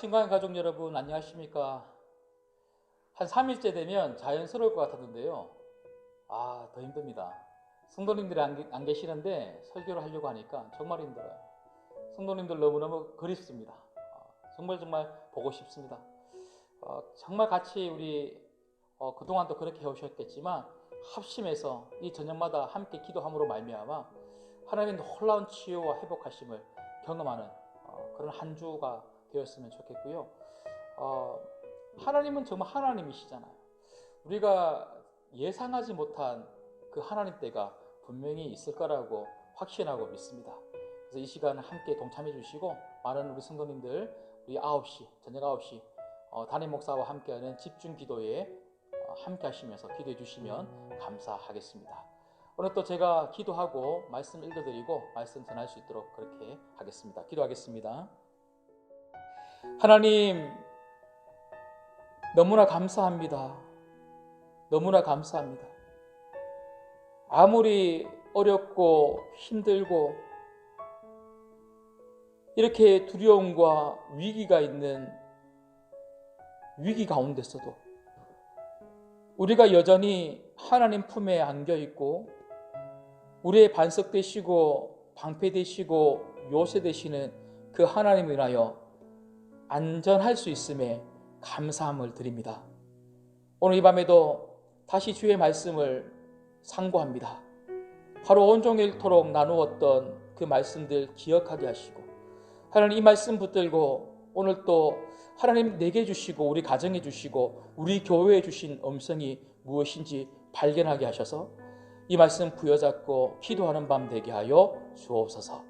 신광의 가족 여러분 안녕하십니까? 한 3일째 되면 자연스러울 것 같았는데요. 아, 더 힘듭니다. 성도님들이 안, 계- 안 계시는데 설교를 하려고 하니까 정말 힘들어요. 성도님들 너무너무 그립습니다. 아, 정말 정말 보고 싶습니다. 어, 정말 같이 우리 어, 그동안도 그렇게 해오셨겠지만 합심해서 이 저녁마다 함께 기도함으로 말미암아 하나님의 놀라운 치유와 회복하심을 경험하는 어, 그런 한 주가 되었으면 좋겠고요. 어, 하나님은 정말 하나님이시잖아요. 우리가 예상하지 못한 그 하나님 때가 분명히 있을 거라고 확신하고 믿습니다. 그래서 이 시간 함께 동참해 주시고 많은 우리 성도님들 우리 9시 저녁 9시 어, 담임 목사와 함께하는 집중 기도에 어, 함께 하시면서 기도해 주시면 감사하겠습니다. 오늘 또 제가 기도하고 말씀 읽어드리고 말씀 전할 수 있도록 그렇게 하겠습니다. 기도하겠습니다. 하나님 너무나 감사합니다. 너무나 감사합니다. 아무리 어렵고 힘들고 이렇게 두려움과 위기가 있는 위기 가운데서도 우리가 여전히 하나님 품에 안겨 있고 우리의 반석 되시고 방패 되시고 요새 되시는 그 하나님을 인하여 안전할 수 있음에 감사함을 드립니다. 오늘 이 밤에도 다시 주의 말씀을 상고합니다. 하루 온종일토록 나누었던 그 말씀들 기억하게 하시고 하나님 이 말씀 붙들고 오늘 또 하나님 내게 주시고 우리 가정에 주시고 우리 교회에 주신 음성이 무엇인지 발견하게 하셔서 이 말씀 부여잡고 기도하는 밤 되게 하여 주옵소서.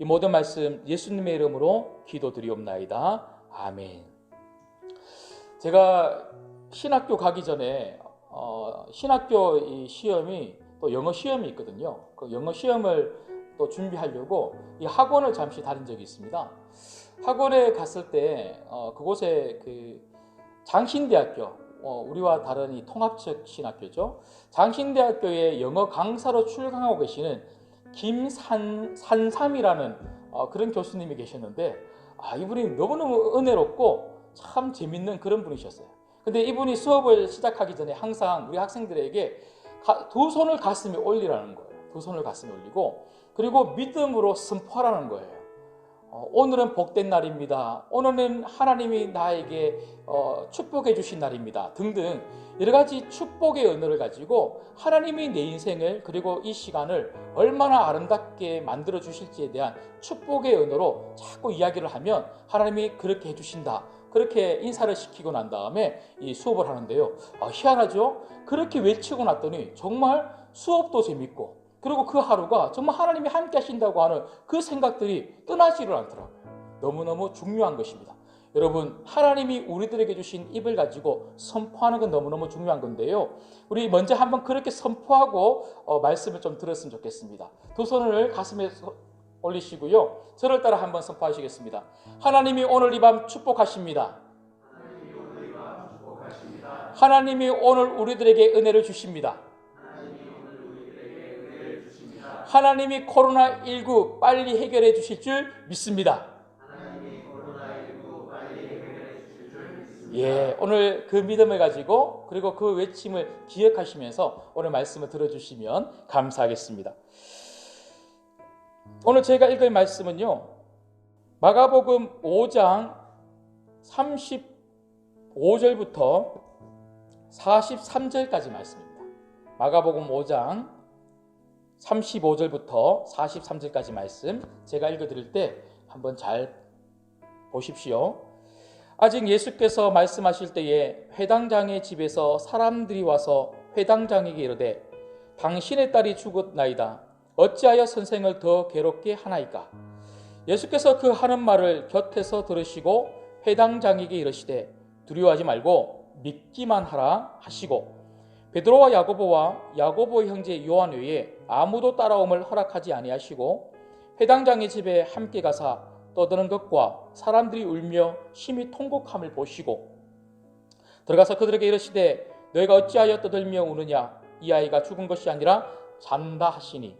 이 모든 말씀 예수님의 이름으로 기도드리옵나이다. 아멘. 제가 신학교 가기 전에 어, 신학교 이 시험이 또 영어 시험이 있거든요. 그 영어 시험을 또 준비하려고 이 학원을 잠시 다닌 적이 있습니다. 학원에 갔을 때 어, 그곳에 그 장신대학교 어, 우리와 다른 이 통합적 신학교죠. 장신대학교에 영어 강사로 출강하고 계시는 김산삼이라는 어, 그런 교수님이 계셨는데 아, 이분이 너무너무 은혜롭고 참 재밌는 그런 분이셨어요. 근데 이분이 수업을 시작하기 전에 항상 우리 학생들에게 가- 두 손을 가슴에 올리라는 거예요. 두 손을 가슴에 올리고 그리고 믿음으로 선포하라는 거예요. 어, 오늘은 복된 날입니다. 오늘은 하나님이 나에게 어, 축복해 주신 날입니다. 등등 여러 가지 축복의 언어를 가지고 하나님이 내 인생을 그리고 이 시간을 얼마나 아름답게 만들어 주실지에 대한 축복의 언어로 자꾸 이야기를 하면 하나님이 그렇게 해 주신다. 그렇게 인사를 시키고 난 다음에 이 수업을 하는데요. 아, 희한하죠? 그렇게 외치고 났더니 정말 수업도 재밌고 그리고 그 하루가 정말 하나님이 함께 하신다고 하는 그 생각들이 떠나지를 않더라고요. 너무너무 중요한 것입니다. 여러분, 하나님이 우리들에게 주신 입을 가지고 선포하는 건 너무너무 중요한 건데요. 우리 먼저 한번 그렇게 선포하고 어, 말씀을 좀 들었으면 좋겠습니다. 두 손을 가슴에 서- 올리시고요. 저를 따라 한번 선포하시겠습니다. 하나님이 오늘 이 밤 축복하십니다. 하나님이 오늘 우리들에게 은혜를 주십니다. 하나님이 코로나19 빨리 해결해 주실 줄 믿습니다. 예, 오늘 그 믿음을 가지고 그리고 그 외침을 기억하시면서 오늘 말씀을 들어주시면 감사하겠습니다. 오늘 제가 읽을 말씀은요, 마가복음 5장 35절부터 43절까지 말씀입니다. 마가복음 5장 35절부터 43절까지 말씀 제가 읽어드릴 때 한번 잘 보십시오. 아직 예수께서 말씀하실 때에 회당장의 집에서 사람들이 와서 회당장에게 이르되 당신의 딸이 죽었나이다. 어찌하여 선생을 더 괴롭게 하나이까? 예수께서 그 하는 말을 곁에서 들으시고 회당장에게 이르시되 두려워하지 말고 믿기만 하라 하시고 베드로와 야고보와 야고보의 형제 요한 외에 아무도 따라옴을 허락하지 아니하시고 회당장의 집에 함께 가사 떠드는 것과 사람들이 울며 심히 통곡함을 보시고 들어가서 그들에게 이르시되 너희가 어찌하여 떠들며 우느냐? 이 아이가 죽은 것이 아니라 잔다 하시니.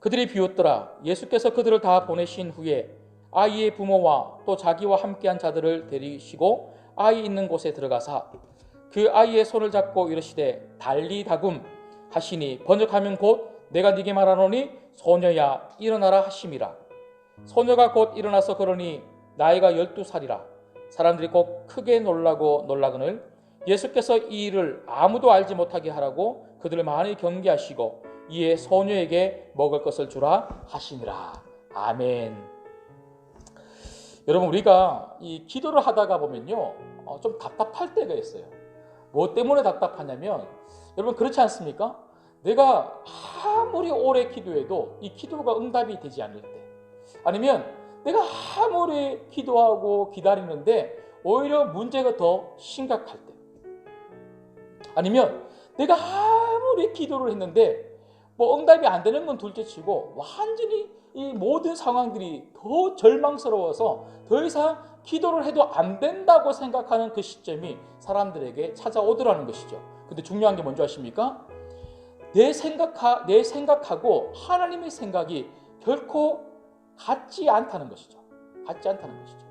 그들이 비웃더라. 예수께서 그들을 다 보내신 후에 아이의 부모와 또 자기와 함께한 자들을 데리시고 아이 있는 곳에 들어가사 그 아이의 손을 잡고 이르시되 달리 다금 하시니 번역하면 곧 내가 네게 말하노니 소녀야 일어나라 하심이라 소녀가 곧 일어나서 걸으니 나이가 열두 살이라 사람들이 곧 크게 놀라고 놀라거늘 예수께서 이 일을 아무도 알지 못하게 하라고 그들을 많이 경계하시고 이에 소녀에게 먹을 것을 주라 하시니라 아멘. 여러분 우리가 이 기도를 하다가 보면요 어, 좀 답답할 때가 있어요. 뭐 때문에 답답하냐면 여러분 그렇지 않습니까? 내가 아무리 오래 기도해도 이 기도가 응답이 되지 않을 때 아니면 내가 아무리 기도하고 기다리는데 오히려 문제가 더 심각할 때 아니면 내가 아무리 기도를 했는데 뭐 응답이 안 되는 건 둘째치고 완전히 이 모든 상황들이 더 절망스러워서 더 이상 기도를 해도 안 된다고 생각하는 그 시점이 사람들에게 찾아오더라는 것이죠. 근데 중요한 게 뭔지 아십니까? 내 생각하 내 생각하고 하나님의 생각이 결코 같지 않다는 것이죠. 같지 않다는 것이죠.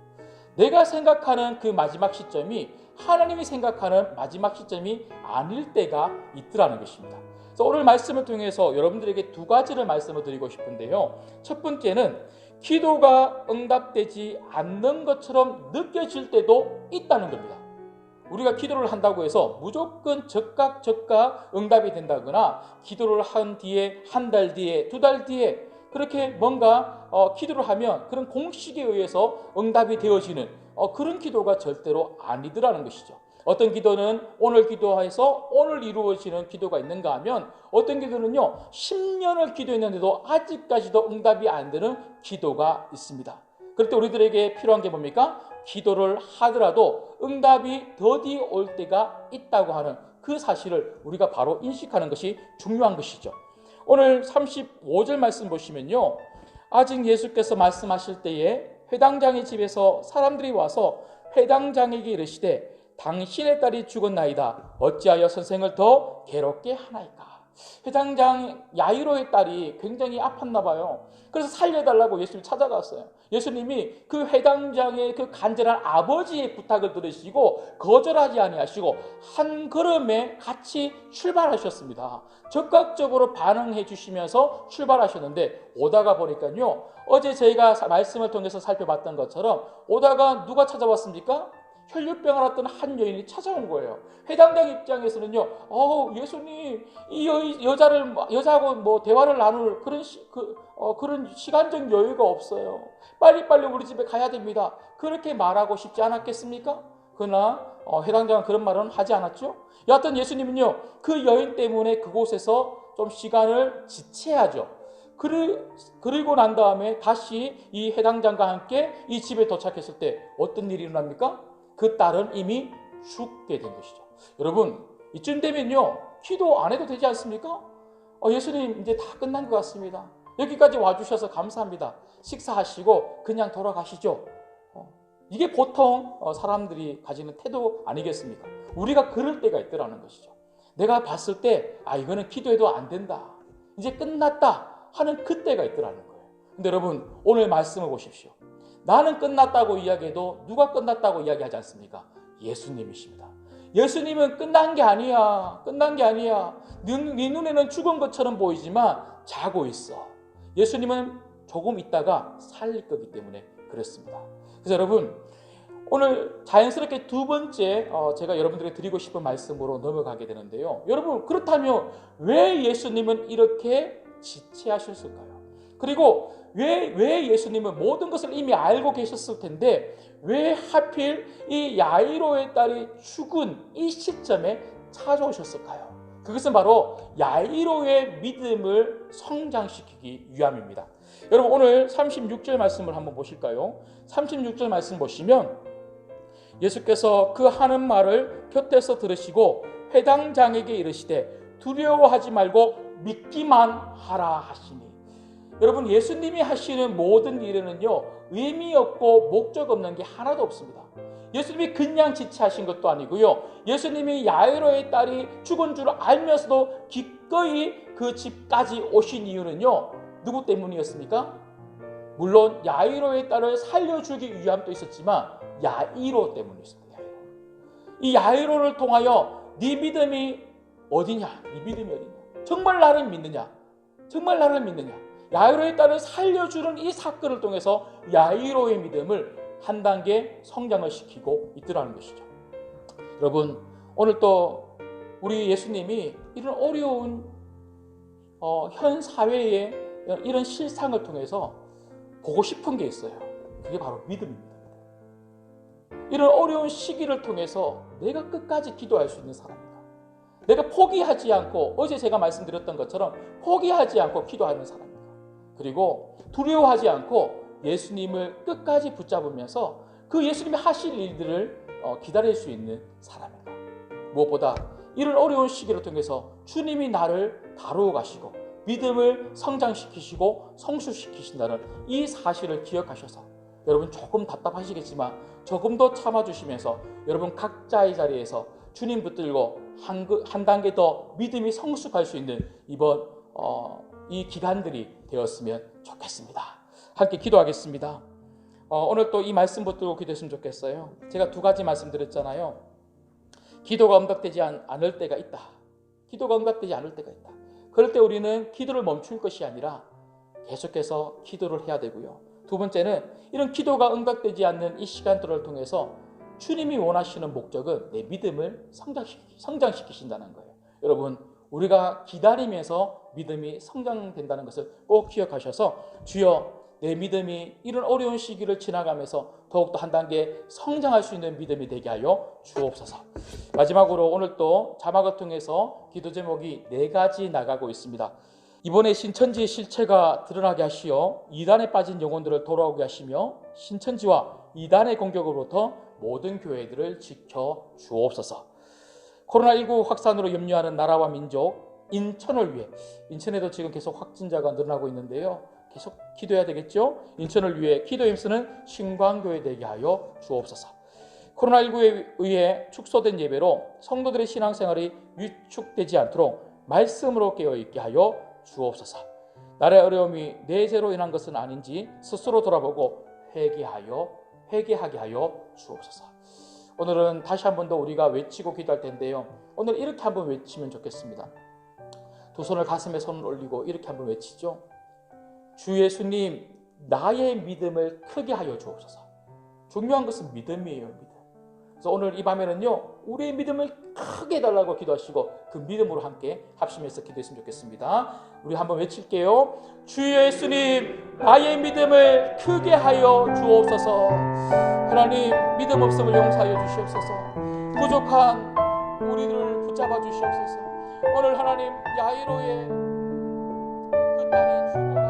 내가 생각하는 그 마지막 시점이 하나님이 생각하는 마지막 시점이 아닐 때가 있더라는 것입니다. 그래서 오늘 말씀을 통해서 여러분들에게 두 가지를 말씀을 드리고 싶은데요. 첫 번째는 기도가 응답되지 않는 것처럼 느껴질 때도 있다는 겁니다. 우리가 기도를 한다고 해서 무조건 즉각 즉각 응답이 된다거나 기도를 한 뒤에 한 달 뒤에 두 달 뒤에 그렇게 뭔가 어, 기도를 하면 그런 공식에 의해서 응답이 되어지는 어, 그런 기도가 절대로 아니더라는 것이죠. 어떤 기도는 오늘 기도해서 오늘 이루어지는 기도가 있는가 하면 어떤 기도는요 10년을 기도했는데도 아직까지도 응답이 안 되는 기도가 있습니다. 그럴 때 우리들에게 필요한 게 뭡니까? 기도를 하더라도 응답이 더디 올 때가 있다고 하는 그 사실을 우리가 바로 인식하는 것이 중요한 것이죠. 오늘 35절 말씀 보시면요. 아직 예수께서 말씀하실 때에 회당장의 집에서 사람들이 와서 회당장에게 이르시되 당신의 딸이 죽었나이다. 어찌하여 선생을 더 괴롭게 하나이까? 회장장 야이로의 딸이 굉장히 아팠나 봐요. 그래서 살려달라고 예수님 찾아갔어요. 예수님이 그 회당장의 그 간절한 아버지의 부탁을 들으시고 거절하지 아니하시고 한 걸음에 같이 출발하셨습니다. 적극적으로 반응해 주시면서 출발하셨는데 오다가 보니까요. 어제 저희가 말씀을 통해서 살펴봤던 것처럼 오다가 누가 찾아왔습니까? 혈류병을 앓던 한 여인이 찾아온 거예요. 해당당 입장에서는요, 어 예수님 이 여, 자를 여자하고 뭐 대화를 나눌 그런 시, 그, 어, 그런 시간적 여유가 없어요. 빨리 빨리 우리 집에 가야 됩니다. 그렇게 말하고 싶지 않았겠습니까? 그러나 어, 해당장은 그런 말은 하지 않았죠. 여하튼 예수님은요, 그 여인 때문에 그곳에서 좀 시간을 지체하죠. 그리고 난 다음에 다시 이 해당장과 함께 이 집에 도착했을 때 어떤 일이 일어납니까? 그 딸은 이미 죽게 된 것이죠. 여러분, 이쯤 되면요, 기도 안 해도 되지 않습니까? 어, 예수님, 이제 다 끝난 것 같습니다. 여기까지 와주셔서 감사합니다. 식사하시고 그냥 돌아가시죠. 어, 이게 보통 어, 사람들이 가지는 태도 아니겠습니까? 우리가 그럴 때가 있더라는 것이죠. 내가 봤을 때, 아, 이거는 기도해도 안 된다. 이제 끝났다. 하는 그때가 있더라는 거예요. 근데 여러분, 오늘 말씀을 보십시오. 나는 끝났다고 이야기해도 누가 끝났다고 이야기하지 않습니까? 예수님이십니다. 예수님은 끝난 게 아니야. 끝난 게 아니야. 네, 네 눈에는 죽은 것처럼 보이지만 자고 있어. 예수님은 조금 있다가 살릴 거기 때문에 그렇습니다. 그래서 여러분 오늘 자연스럽게 두 번째 어, 제가 여러분들에게 드리고 싶은 말씀으로 넘어가게 되는데요. 여러분 그렇다면 왜 예수님은 이렇게 지체하셨을까요? 그리고 왜, 왜 예수님은 모든 것을 이미 알고 계셨을 텐데 왜 하필 이 야이로의 딸이 죽은 이 시점에 찾아오셨을까요? 그것은 바로 야이로의 믿음을 성장시키기 위함입니다. 여러분 오늘 36절 말씀을 한번 보실까요? 36절 말씀 보시면 예수께서 그 하는 말을 곁에서 들으시고 회당장에게 이르시되 두려워하지 말고 믿기만 하라 하시니 여러분 예수님이 하시는 모든 일에는요 의미 없고 목적 없는 게 하나도 없습니다. 예수님이 그냥 지체하신 것도 아니고요. 예수님이 야이로의 딸이 죽은 줄 알면서도 기꺼이 그 집까지 오신 이유는요. 누구 때문이었습니까? 물론 야이로의 딸을 살려주기 위함도 있었지만 야이로 때문이었습니다. 이 야이로를 통하여 네 믿음이 어디냐? 네 믿음이 어디냐? 정말 나를 믿느냐? 정말 나를 믿느냐? 야이로의 딸을 살려주는 이 사건을 통해서 야이로의 믿음을 한 단계 성장을 시키고 있더라는 것이죠. 여러분 오늘 또 우리 예수님이 이런 어려운 어, 현 사회의 이런 실상을 통해서 보고 싶은 게 있어요. 그게 바로 믿음입니다. 이런 어려운 시기를 통해서 내가 끝까지 기도할 수 있는 사람이다. 내가 포기하지 않고 어제 제가 말씀드렸던 것처럼 포기하지 않고 기도하는 사람이다. 그리고 두려워하지 않고 예수님을 끝까지 붙잡으면서 그 예수님이 하실 일들을 어, 기다릴 수 있는 사람이다. 무엇보다 이런 어려운 시기를 통해서 주님이 나를 다루어 가시고 믿음을 성장시키시고 성숙시키신다는 이 사실을 기억하셔서 여러분 조금 답답하시겠지만 조금 더 참아주시면서 여러분 각자의 자리에서 주님 붙들고 한, 한 단계 더 믿음이 성숙할 수 있는 이번 어, 이 기간들이 되었으면 좋겠습니다. 함께 기도하겠습니다. 어, 오늘 또 이 말씀 붙들고 기도했으면 좋겠어요. 제가 두 가지 말씀드렸잖아요. 기도가 응답되지 않을 때가 있다. 기도가 응답되지 않을 때가 있다. 그럴 때 우리는 기도를 멈출 것이 아니라 계속해서 기도를 해야 되고요. 두 번째는 이런 기도가 응답되지 않는 이 시간들을 통해서 주님이 원하시는 목적은 내 믿음을 성장시키, 성장시키신다는 거예요. 여러분, 우리가 기다리면서 믿음이 성장된다는 것을 꼭 기억하셔서 주여 내 믿음이 이런 어려운 시기를 지나가면서 더욱더 한 단계 성장할 수 있는 믿음이 되게 하여 주옵소서. 마지막으로 오늘 또 자막을 통해서 기도 제목이 네 가지 나가고 있습니다. 이번에 신천지의 실체가 드러나게 하시어 이단에 빠진 영혼들을 돌아오게 하시며 신천지와 이단의 공격으로부터 모든 교회들을 지켜 주옵소서. 코로나19 확산으로 염려하는 나라와 민족, 인천을 위해 인천에도 지금 계속 확진자가 늘어나고 있는데요. 계속 기도해야 되겠죠? 인천을 위해 기도 힘쓰는 신광교회 되게 하여 주옵소서. 코로나19에 의해 축소된 예배로 성도들의 신앙생활이 위축되지 않도록 말씀으로 깨어있게 하여 주옵소서. 나의 어려움이 내 죄로 인한 것은 아닌지 스스로 돌아보고 회개하여 회개하게 하여 주옵소서. 오늘은 다시 한 번 더 우리가 외치고 기도할 텐데요. 오늘 이렇게 한번 외치면 좋겠습니다. 두 손을 가슴에 손을 올리고 이렇게 한번 외치죠. 주 예수님, 나의 믿음을 크게 하여 주옵소서. 중요한 것은 믿음이에요, 믿음. 그래서 오늘 이 밤에는요, 우리의 믿음을 크게 달라고 기도하시고 그 믿음으로 함께 합심해서 기도했으면 좋겠습니다. 우리 한번 외칠게요. 주 예수님, 나의 믿음을 크게 하여 주옵소서. 하나님, 믿음 없음을 용서하여 주시옵소서. 부족한 우리를 붙잡아 주시옵소서. 오늘 하나님, 야이로의 그 딸이 죽어가는 하나님